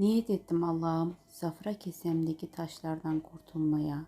Niyet ettim Allah'ım safra kesemdeki taşlardan kurtulmaya,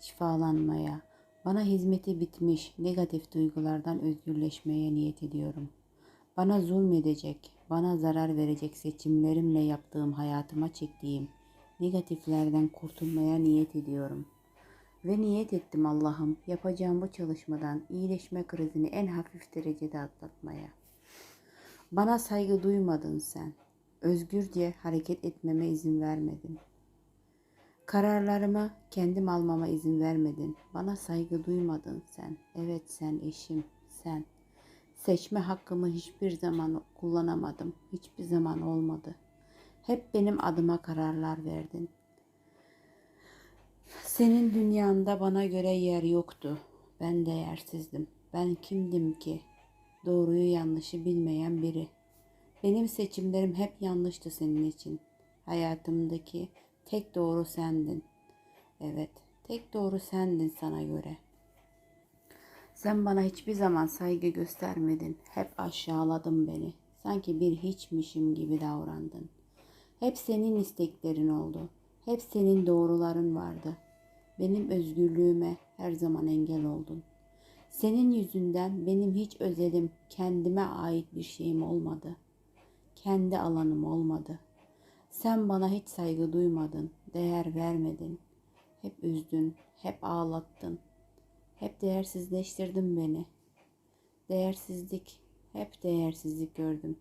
şifalanmaya, bana hizmeti bitmiş negatif duygulardan özgürleşmeye niyet ediyorum. Bana zulmedecek, bana zarar verecek seçimlerimle yaptığım hayatıma çektiğim negatiflerden kurtulmaya niyet ediyorum. Ve niyet ettim Allah'ım yapacağım bu çalışmadan iyileşme krizini en hafif derecede atlatmaya. Bana saygı duymadın sen. Özgürce hareket etmeme izin vermedin. Kararlarımı kendim almama izin vermedin. Bana saygı duymadın sen. Evet sen eşim, sen. Seçme hakkımı hiçbir zaman kullanamadım. Hiçbir zaman olmadı. Hep benim adıma kararlar verdin. Senin dünyanda bana göre yer yoktu. Ben değersizdim. Ben kimdim ki? Doğruyu yanlışı bilmeyen biri. Benim seçimlerim hep yanlıştı senin için. Hayatımdaki tek doğru sendin. Evet, tek doğru sendin sana göre. Sen bana hiçbir zaman saygı göstermedin. Hep aşağıladın beni. Sanki bir hiçmişim gibi davrandın. Hep senin isteklerin oldu. Hep senin doğruların vardı. Benim özgürlüğüme her zaman engel oldun. Senin yüzünden benim hiç özelim, kendime ait bir şeyim olmadı. Kendi alanım olmadı. Sen bana hiç saygı duymadın, değer vermedin. Hep üzdün, hep ağlattın. Hep değersizleştirdin beni. Değersizlik, hep değersizlik gördüm.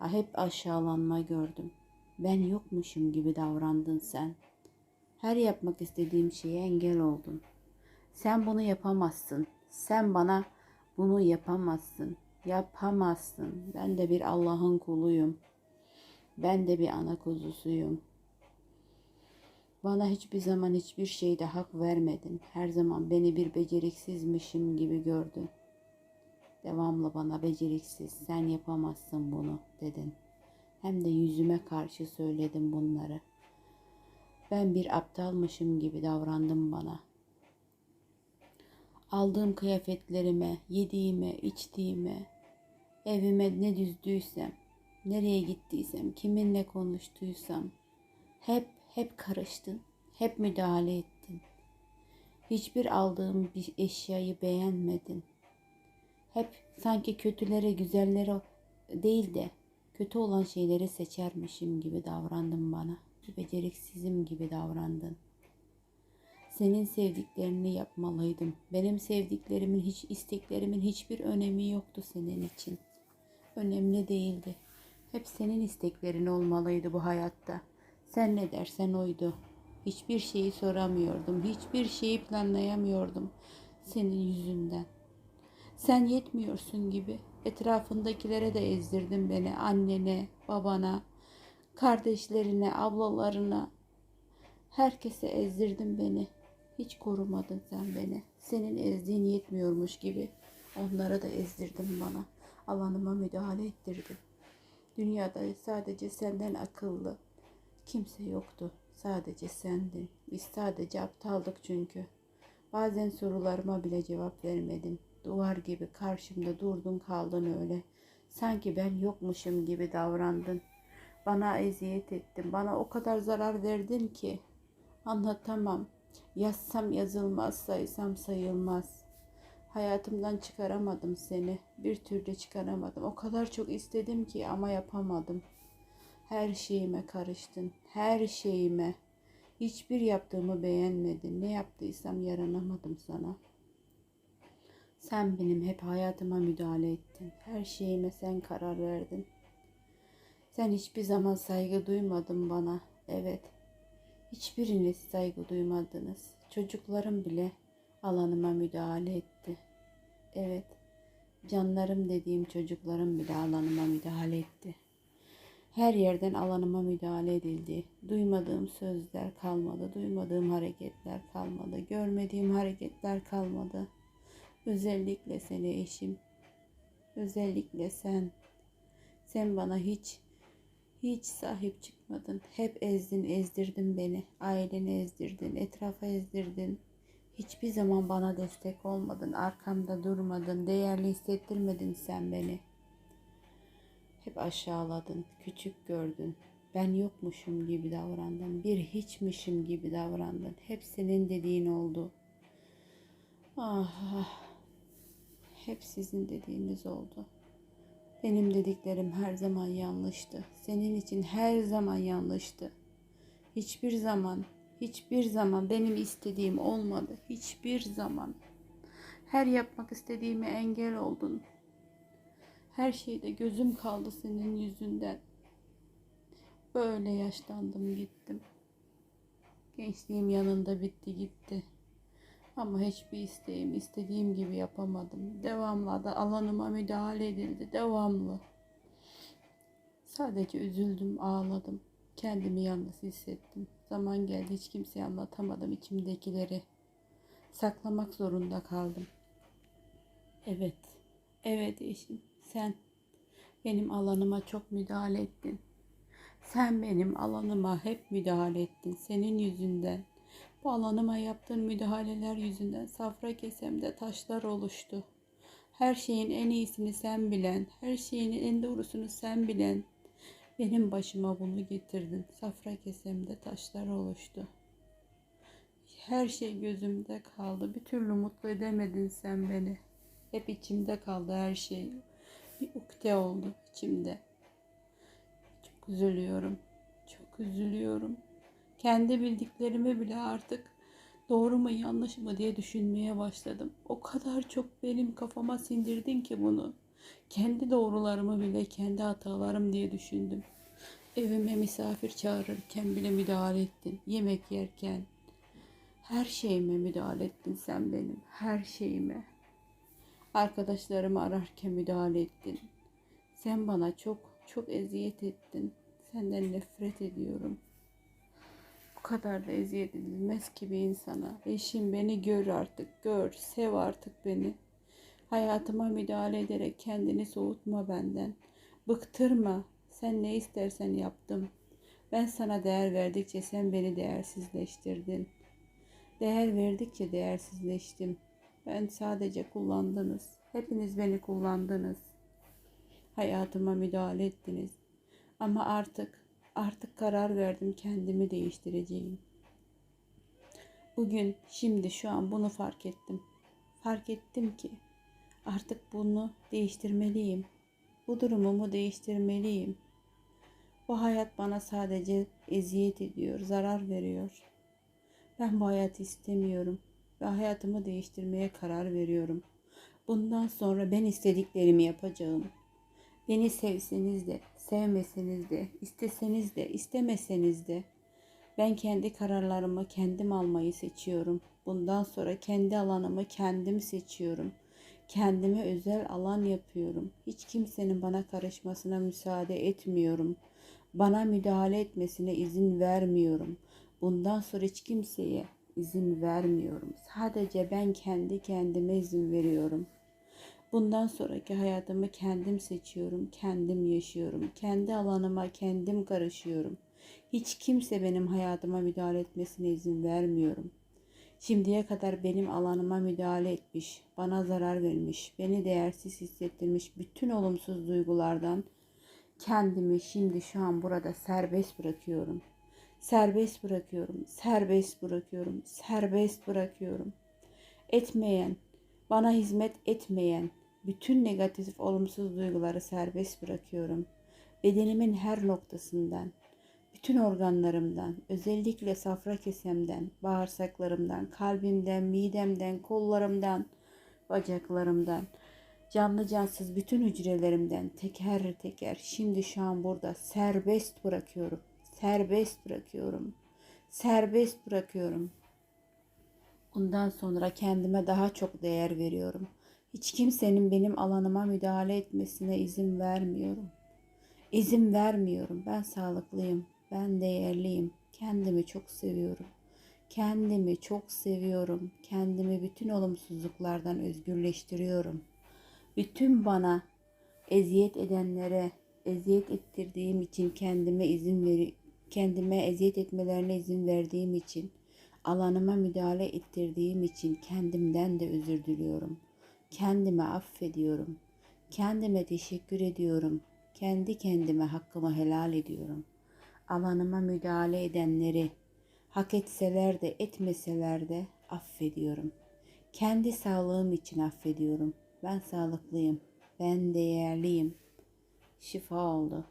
Ah, Hep aşağılanma gördüm. Ben yokmuşum gibi davrandın sen. Her yapmak istediğim şeye engel oldun. Sen bunu yapamazsın. Sen bana bunu yapamazsın. Yapamazsın. Ben de bir Allah'ın kuluyum. Ben de bir ana kuzusuyum. Bana hiçbir zaman hiçbir şeyde hak vermedin. Her zaman beni bir beceriksizmişim gibi gördün. Devamlı bana beceriksiz, sen yapamazsın bunu dedin. Hem de yüzüme karşı söyledin bunları. Ben bir aptalmışım gibi davrandın bana. Aldığım kıyafetlerime, yediğime, içtiğime, evime ne düzdüysem, nereye gittiysem, kiminle konuştuysam hep hep karıştın, hep müdahale ettin. Hiçbir aldığım bir eşyayı beğenmedin. Hep sanki kötülere, güzellere değil de kötü olan şeyleri seçermişim gibi davrandın bana. Beceriksizim gibi davrandın. Senin sevdiklerini yapmalıydım. Benim sevdiklerimin hiç isteklerimin hiçbir önemi yoktu senin için. Önemli değildi. Hep senin isteklerin olmalıydı bu hayatta. Sen ne dersen oydu. Hiçbir şeyi soramıyordum. Hiçbir şeyi planlayamıyordum senin yüzünden. Sen yetmiyorsun gibi etrafındakilere de ezdirdin beni. Annene, babana, kardeşlerine, ablalarına. Herkese ezdirdin beni. Hiç korumadın sen beni. Senin ezdiğin yetmiyormuş gibi onlara da ezdirdin bana. Alanıma müdahale ettirdin. Dünyada sadece senden akıllı kimse yoktu. Sadece sendin. Biz sadece aptaldık çünkü. Bazen sorularıma bile cevap vermedin. Duvar gibi karşımda durdun kaldın öyle. Sanki ben yokmuşum gibi davrandın. Bana eziyet ettin. Bana o kadar zarar verdin ki. Anlatamam. Yazsam yazılmaz, saysam sayılmaz. Hayatımdan çıkaramadım seni. Bir türlü çıkaramadım. O kadar çok istedim ki ama yapamadım. Her şeyime karıştın. Her şeyime. Hiçbir yaptığımı beğenmedin. Ne yaptıysam yaranamadım sana. Sen benim hep hayatıma müdahale ettin. Her şeyime sen karar verdin. Sen hiçbir zaman saygı duymadın bana. Evet. Hiçbiriniz saygı duymadınız. Çocuklarım bile alanıma müdahale etti. Evet. Canlarım dediğim çocuklarım bile alanıma müdahale etti. Her yerden alanıma müdahale edildi. Duymadığım sözler kalmadı, duymadığım hareketler kalmadı, görmediğim hareketler kalmadı. Özellikle seni eşim. Özellikle sen. Sen bana hiç hiç sahip çıkmadın. Hep ezdin, ezdirdin beni. Aileni ezdirdin, etrafa ezdirdin. Hiçbir zaman bana destek olmadın, arkamda durmadın, değerli hissettirmedin sen beni. Hep aşağıladın, küçük gördün. Ben yokmuşum gibi davrandın. Bir hiçmişim gibi davrandın. Hep senin dediğin oldu. Ah, ah. Hep sizin dediğiniz oldu. Benim dediklerim her zaman yanlıştı. Senin için her zaman yanlıştı. Hiçbir zaman, hiçbir zaman benim istediğim olmadı. Hiçbir zaman. Her yapmak istediğime engel oldun. Her şeyde gözüm kaldı senin yüzünden. Böyle yaşlandım gittim. Gençliğim yanında bitti gitti. Ama hiçbir isteğim istediğim gibi yapamadım. Devamlı da alanıma müdahale edildi. Devamlı. Sadece üzüldüm, ağladım. Kendimi yalnız hissettim. Zaman geldi hiç kimseye anlatamadım içimdekileri. Saklamak zorunda kaldım. Evet, evet eşim. Sen benim alanıma çok müdahale ettin. Sen benim alanıma hep müdahale ettin. Senin yüzünden. Bu alanıma yaptığın müdahaleler yüzünden safra kesemde taşlar oluştu. Her şeyin en iyisini sen bilen, her şeyin en doğrusunu sen bilen, benim başıma bunu getirdin. Safra kesemde taşlar oluştu. Her şey gözümde kaldı. Bir türlü mutlu edemedin sen beni. Hep içimde kaldı her şey. Bir ukde oldu içimde. Çok üzülüyorum. Çok üzülüyorum. Kendi bildiklerimi bile artık doğru mu yanlış mı diye düşünmeye başladım. O kadar çok benim kafama sindirdin ki bunu. Kendi doğrularımı bile kendi hatalarım diye düşündüm. Evime misafir çağırırken bile müdahale ettin. Yemek yerken her şeyime müdahale ettin sen benim. Her şeyime. Arkadaşlarımı ararken müdahale ettin. Sen bana çok çok eziyet ettin. Senden nefret ediyorum. Bu kadar da eziyet edilmez ki bir insana. Eşim beni gör artık, gör, sev artık beni. Hayatıma müdahale ederek kendini soğutma benden. Bıktırma. Sen ne istersen yaptım. Ben sana değer verdikçe sen beni değersizleştirdin. Değer verdikçe değersizleştim. Ben sadece kullandınız. Hepiniz beni kullandınız. Hayatıma müdahale ettiniz. Ama artık artık karar verdim kendimi değiştireceğim. Bugün, şimdi, şu an bunu fark ettim. Fark ettim ki artık bunu değiştirmeliyim. Bu durumumu değiştirmeliyim. Bu hayat bana sadece eziyet ediyor, zarar veriyor. Ben bu hayatı istemiyorum ve hayatımı değiştirmeye karar veriyorum. Bundan sonra ben istediklerimi yapacağım. Beni sevseniz de, sevmeseniz de, isteseniz de, istemeseniz de ben kendi kararlarımı kendim almayı seçiyorum. Bundan sonra kendi alanımı kendim seçiyorum. Kendime özel alan yapıyorum. Hiç kimsenin bana karışmasına müsaade etmiyorum. Bana müdahale etmesine izin vermiyorum. Bundan sonra hiç kimseye izin vermiyorum. Sadece ben kendi kendime izin veriyorum. Bundan sonraki hayatımı kendim seçiyorum, kendim yaşıyorum. Kendi alanıma kendim karışıyorum. Hiç kimse benim hayatıma müdahale etmesine izin vermiyorum. Şimdiye kadar benim alanıma müdahale etmiş, bana zarar vermiş, beni değersiz hissettirmiş bütün olumsuz duygulardan kendimi şimdi şu an burada serbest bırakıyorum. Serbest bırakıyorum, serbest bırakıyorum, serbest bırakıyorum. Etmeyen, bana hizmet etmeyen bütün negatif olumsuz duyguları serbest bırakıyorum. Bedenimin her noktasından, bütün organlarımdan, özellikle safra kesemden, bağırsaklarımdan, kalbimden, midemden, kollarımdan, bacaklarımdan, canlı cansız bütün hücrelerimden teker teker şimdi şu an burada serbest bırakıyorum. Serbest bırakıyorum. Serbest bırakıyorum. Bundan sonra kendime daha çok değer veriyorum. Hiç kimsenin benim alanıma müdahale etmesine izin vermiyorum. İzin vermiyorum. Ben sağlıklıyım. Ben değerliyim. Kendimi çok seviyorum. Kendimi çok seviyorum. Kendimi bütün olumsuzluklardan özgürleştiriyorum. Bütün bana eziyet edenlere eziyet ettirdiğim için kendime izin veri kendime eziyet etmelerine izin verdiğim için alanıma müdahale ettirdiğim için kendimden de özür diliyorum. Kendime affediyorum. Kendime teşekkür ediyorum. Kendi kendime hakkımı helal ediyorum. Alanıma müdahale edenleri hak etseler de etmeseler de affediyorum. Kendi sağlığım için affediyorum. Ben sağlıklıyım. Ben değerliyim. Şifa oldu.